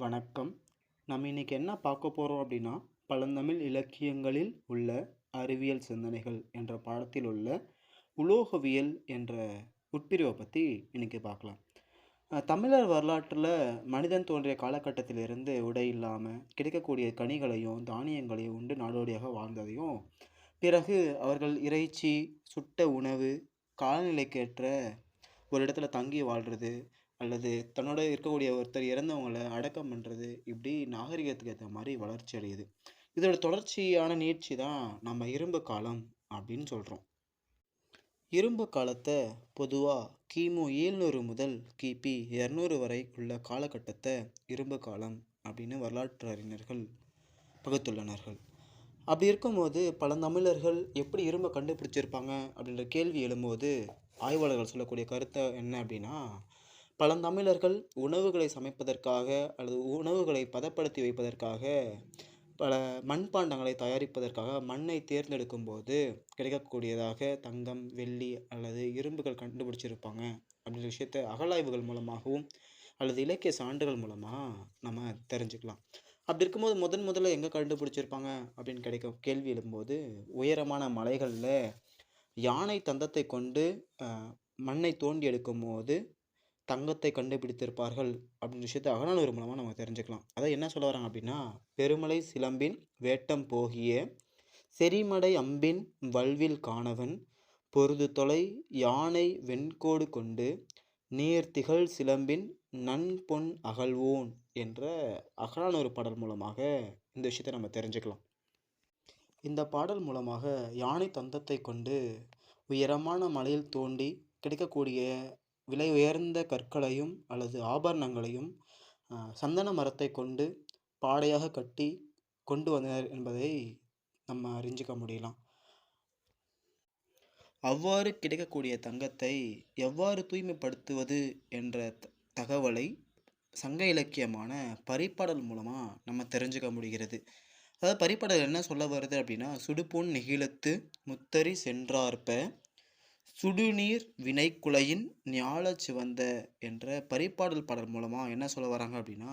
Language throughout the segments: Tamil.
வணக்கம். நம்ம இன்னைக்கு என்ன பார்க்க போகிறோம் அப்படின்னா பழந்தமிழ் இலக்கியங்களில் உள்ள அறிவியல் சிந்தனைகள் என்ற பாடத்தில் உள்ள உலோகவியல் என்ற உட்பிரிவை பற்றி இன்னைக்கு பார்க்கலாம். தமிழர் வரலாற்றில் மனிதன் தோன்றிய காலகட்டத்திலிருந்து உடை இல்லாமல் கிடைக்கக்கூடிய கனிகளையும் தானியங்களையும் உண்டு நாடோடியாக வாழ்ந்ததையும் பிறகு அவர்கள் இறைச்சி சுட்ட உணவு காலநிலைக்கேற்ற ஒரு இடத்துல தங்கி வாழ்கிறது அல்லது தன்னோட இருக்கக்கூடிய ஒருத்தர் இறந்தவங்கள அடக்கம் பண்ணுறது இப்படி நாகரிகத்துக்கு ஏற்ற மாதிரி வளர்ச்சி அடையுது. இதோட தொடர்ச்சியான நீட்சி தான் நம்ம இரும்பு காலம் அப்படின்னு சொல்கிறோம் இரும்பு காலத்தை பொதுவாக கிமு ஏழ்நூறு முதல் கிபி இரநூறு வரை உள்ள காலகட்டத்தை இரும்பு காலம் அப்படின்னு வரலாற்று அறிஞர்கள் பகுத்துள்ளனர்கள். அப்படி இருக்கும்போது பழந்தமிழர்கள் எப்படி இரும்பை கண்டுபிடிச்சிருப்பாங்க அப்படின்ற கேள்வி எழும்போது ஆய்வாளர்கள் சொல்லக்கூடிய கருத்தை என்ன அப்படின்னா பழந்தமிழர்கள் உணவுகளை சமைப்பதற்காக அல்லது உணவுகளை பதப்படுத்தி வைப்பதற்காக பல மண்பாண்டங்களை தயாரிப்பதற்காக மண்ணை தேர்ந்தெடுக்கும் போது கிடைக்கக்கூடியதாக தங்கம் வெள்ளி அல்லது இரும்புகள் கண்டுபிடிச்சிருப்பாங்க. அப்படின்ற விஷயத்த அகலாய்வுகள் மூலமாகவும் அல்லது இலக்கிய சான்றுகள் மூலமாக நம்ம தெரிஞ்சுக்கலாம். அப்படி இருக்கும்போது முதன் முதல்ல எங்கே கண்டுபிடிச்சிருப்பாங்க அப்படின்னு கிடைக்கும் கேள்வி எழும்போது உயரமான மலைகளில் யானை தந்தத்தை கொண்டு மண்ணை தோண்டி எடுக்கும் போது தங்கத்தை கண்டுபிடித்திருப்பார்கள் அப்படின்னு விஷயத்தை அகநானூறு மூலமாக நம்ம தெரிஞ்சுக்கலாம். அதான் என்ன சொல்ல வராங்க அப்படின்னா பெருமலை சிலம்பின் வேட்டம் போகிய செரிமடை அம்பின் வல்வில் காணவன் பொருது தொலை யானை வெண்கோடு கொண்டு நீர் திகழ் சிலம்பின் நன்பொன் அகழ்வோன் என்ற அகநானூறு பாடல் மூலமாக இந்த விஷயத்தை நம்ம தெரிஞ்சுக்கலாம். இந்த பாடல் மூலமாக யானை தந்தத்தை கொண்டு உயரமான மலையில் தோண்டி கிடைக்கக்கூடிய விலை உயர்ந்த கற்களையும் அல்லது ஆபரணங்களையும் சந்தன மரத்தை கொண்டு பாடையாக கட்டி கொண்டு வந்தனர் என்பதை நம்ம அறிஞ்சிக்க முடியலாம். அவ்வாறு கிடைக்கக்கூடிய தங்கத்தை எவ்வாறு தூய்மைப்படுத்துவது என்ற த- தகவலை சங்க இலக்கியமான பரிப்படல் மூலமாக நம்ம தெரிஞ்சுக்க முடிகிறது. அதாவது பரிப்படல் என்ன சொல்ல வருது அப்படின்னா சுடுபொன் நெகிழத்து முத்தரி சென்றார்ப்ப சுடுநீர் வினைக்குலையின் ஞாலச் சிவந்த என்ற பரிப்பாடல் பாடல் மூலமாக என்ன சொல்ல வராங்க அப்படின்னா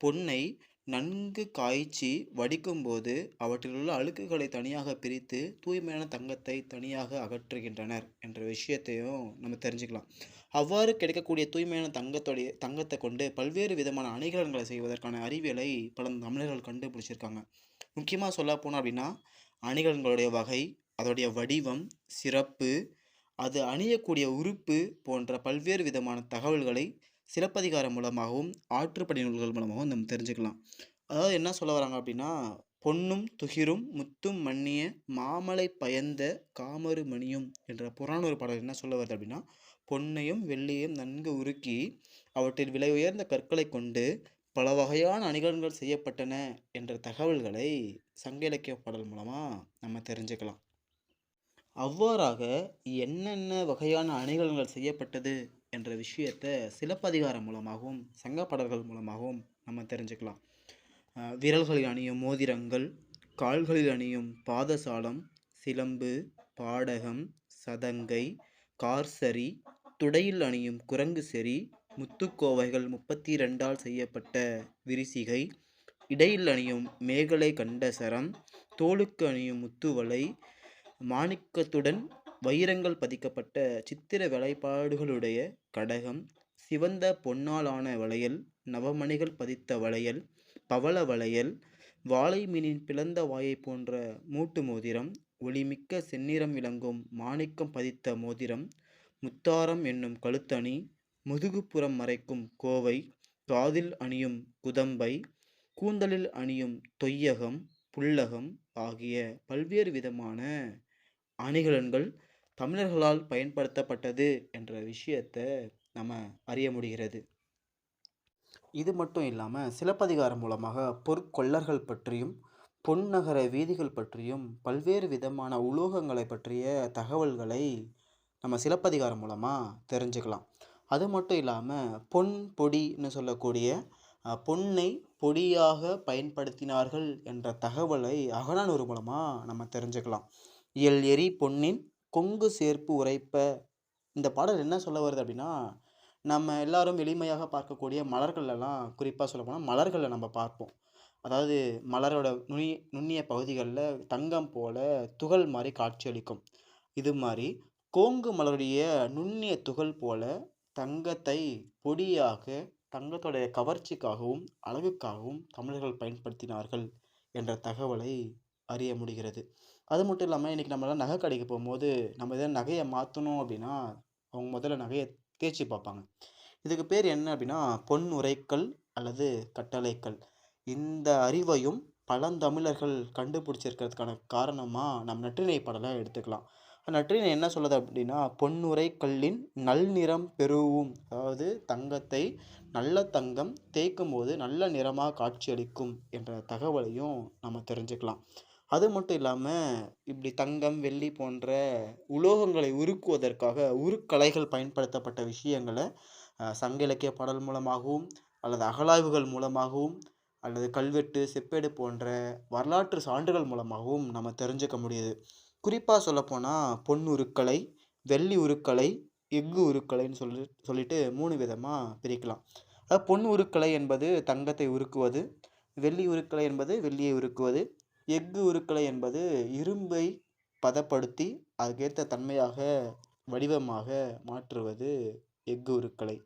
பொன்னை நன்கு காய்ச்சி வடிக்கும்போது அவற்றில் உள்ள அழுக்குகளை தனியாக பிரித்து தூய்மையான தங்கத்தை தனியாக அகற்றுகின்றனர் என்ற விஷயத்தையும் நம்ம தெரிஞ்சுக்கலாம். அவ்வாறு கிடைக்கக்கூடிய தூய்மையான தங்கத்துடைய தங்கத்தை கொண்டு பல்வேறு விதமான அணிகலன்களை செய்வதற்கான அறிவியலை பல தமிழர்கள் கண்டுபிடிச்சிருக்காங்க. முக்கியமாக சொல்ல போனோம் அப்படின்னா அணிகலன்களுடைய வகை அதோடைய வடிவம் சிறப்பு அது அணியக்கூடிய உறுப்பு போன்ற பல்வேறு விதமான தகவல்களை சிலப்பதிகாரம் மூலமாகவும் ஆற்றுப்படை நூல்கள் மூலமாகவும் நம்ம தெரிஞ்சுக்கலாம். அதாவது என்ன சொல்ல வராங்க அப்படின்னா பொன்னும் துகிரும் முத்தும் மன்னிய மாமலை பயந்த காமரு மணியும் என்ற புறாணூறு பாடல் என்ன சொல்ல வருது அப்படின்னா பொன்னையும் வெள்ளியையும் நன்கு உருக்கி அவற்றில் விலை உயர்ந்த கற்களை கொண்டு பல வகையான அணிகலன்கள் செய்யப்பட்டன என்ற தகவல்களை சங்க இலக்கிய பாடல் மூலமாக நம்ம தெரிஞ்சுக்கலாம். அவ்வாறாக என்னென்ன வகையான அணிகலன்கள் செய்யப்பட்டது என்ற விஷயத்தை சிலப்பதிகாரம் மூலமாகவும் சங்க பாடல்கள் மூலமாகவும் நம்ம தெரிஞ்சுக்கலாம். விரல்களில் அணியும் மோதிரங்கள் கால்களில் அணியும் பாதசாலம் சிலம்பு பாடகம் சதங்கை கார்சரி துடையில் அணியும் குரங்கு செறி முத்துக்கோவைகள் முப்பத்தி ரெண்டால் செய்யப்பட்ட விரிசிகை இடையில் அணியும் மேகலை கண்டசரம் தோலுக்கு தோளுக்கு அணியும் முத்துவலை மாணிக்கத்துடன் வைரங்கள் பதிக்கப்பட்ட சித்திர வேலைப்பாடுகளுடைய கடகம் சிவந்த பொன்னாலான வளையல் நவமணிகள் பதித்த வளையல் பவள வளையல் வாழை மீனின் பிளந்த வாயை போன்ற மூட்டு மோதிரம் ஒளிமிக்க செந்நிறம் விளங்கும் மாணிக்கம் பதித்த மோதிரம் முத்தாரம் என்னும் கழுத்தணி முதுகுப்புறம் மறைக்கும் கோவை காதில் அணியும் குதம்பை கூந்தலில் அணியும் தொய்யகம் புல்லகம் ஆகிய பல்வேறு விதமான அணிகலன்கள் தமிழர்களால் பயன்படுத்தப்பட்டது என்ற விஷயத்தை நம்ம அறிய முடிகிறது. இது மட்டும் இல்லாமல் சிலப்பதிகாரம் மூலமாக பொற்கொள்ளர்கள் பற்றியும் பொன்னகர வீதிகள் பற்றியும் பல்வேறு விதமான உலோகங்களை பற்றிய தகவல்களை நம்ம சிலப்பதிகாரம் மூலமாக தெரிஞ்சுக்கலாம். அது மட்டும் இல்லாமல் பொன் பொடின்னு சொல்லக்கூடிய பொன்னை பொடியாக பயன்படுத்தினார்கள் என்ற தகவலை அகநானூறு மூலமாக நம்ம தெரிஞ்சுக்கலாம். இயல் எரி பொன்னின் கொங்கு சேர்ப்பு உரைப்ப இந்த பாடல் என்ன சொல்ல வருது அப்படின்னா நம்ம எல்லாரும் எளிமையாக பார்க்கக்கூடிய மலர்கள்லாம் குறிப்பாக சொல்ல போனால் மலர்களை நம்ம பார்ப்போம். அதாவது மலரோட நுனி நுண்ணிய பகுதிகளில் தங்கம் போல துகள் மாதிரி காட்சியளிக்கும். இது மாதிரி கோங்கு மலருடைய நுண்ணிய துகள் போல தங்கத்தை பொடியாக தங்கத்தோடைய கவர்ச்சிக்காகவும், அழகுக்காகவும் தமிழர்கள் பயன்படுத்தினார்கள் என்ற தகவலை அறிய முடிகிறது. அது மட்டும் இல்லாமல் இன்றைக்கி நம்மளால் நகை கடைக்கு போகும்போது நம்ம எதாவது நகையை மாற்றணும் அப்படின்னா அவங்க முதல்ல நகையை தேய்ச்சி பார்ப்பாங்க. இதுக்கு பேர் என்ன அப்படின்னா பொன் உரைக்கல் அல்லது கட்டளைக்கல். இந்த அறிவையும் பழந்தமிழர்கள் கண்டுபிடிச்சிருக்கிறதுக்கான காரணமாக நம் நற்றிணை படலாம் எடுத்துக்கலாம். நற்றிணை என்ன சொல்லுது அப்படின்னா "பொன்னுரை கல்லின் நல்நிறம் பெருவும் அதாவது தங்கத்தை நல்ல தங்கம் தேய்க்கும் போது நல்ல நிறமாக காட்சியளிக்கும் என்ற தகவலையும் நம்ம தெரிஞ்சுக்கலாம். அது மட்டும் இல்லாமல் இப்படி தங்கம், வெள்ளி போன்ற உலோகங்களை உருக்குவதற்காக உருக்கலைகள் பயன்படுத்தப்பட்ட விஷயங்களை சங்க இலக்கிய பாடல் மூலமாகவும், அல்லது அகலாய்வுகள் மூலமாகவும், அல்லது கல்வெட்டு, செப்பேடு போன்ற வரலாற்று சான்றுகள் மூலமாகவும் நம்ம தெரிஞ்சுக்க முடியுது. குறிப்பாக சொல்லப்போனால் பொன் உருக்கலை, வெள்ளி உருக்கலை, எஃகு உருக்கலைன்னு சொல்லி சொல்லிட்டு மூணு விதமாக பிரிக்கலாம். அதாவது பொன் உருக்கலை என்பது தங்கத்தை உருக்குவது, வெள்ளி உருக்கலை என்பது வெள்ளியை உருக்குவது, எஃகு உருக்கலை என்பது இரும்பை பதப்படுத்தி அதுக்கேற்ற தன்மையாக, வடிவமாக மாற்றுவது எஃகு உருக்கலை.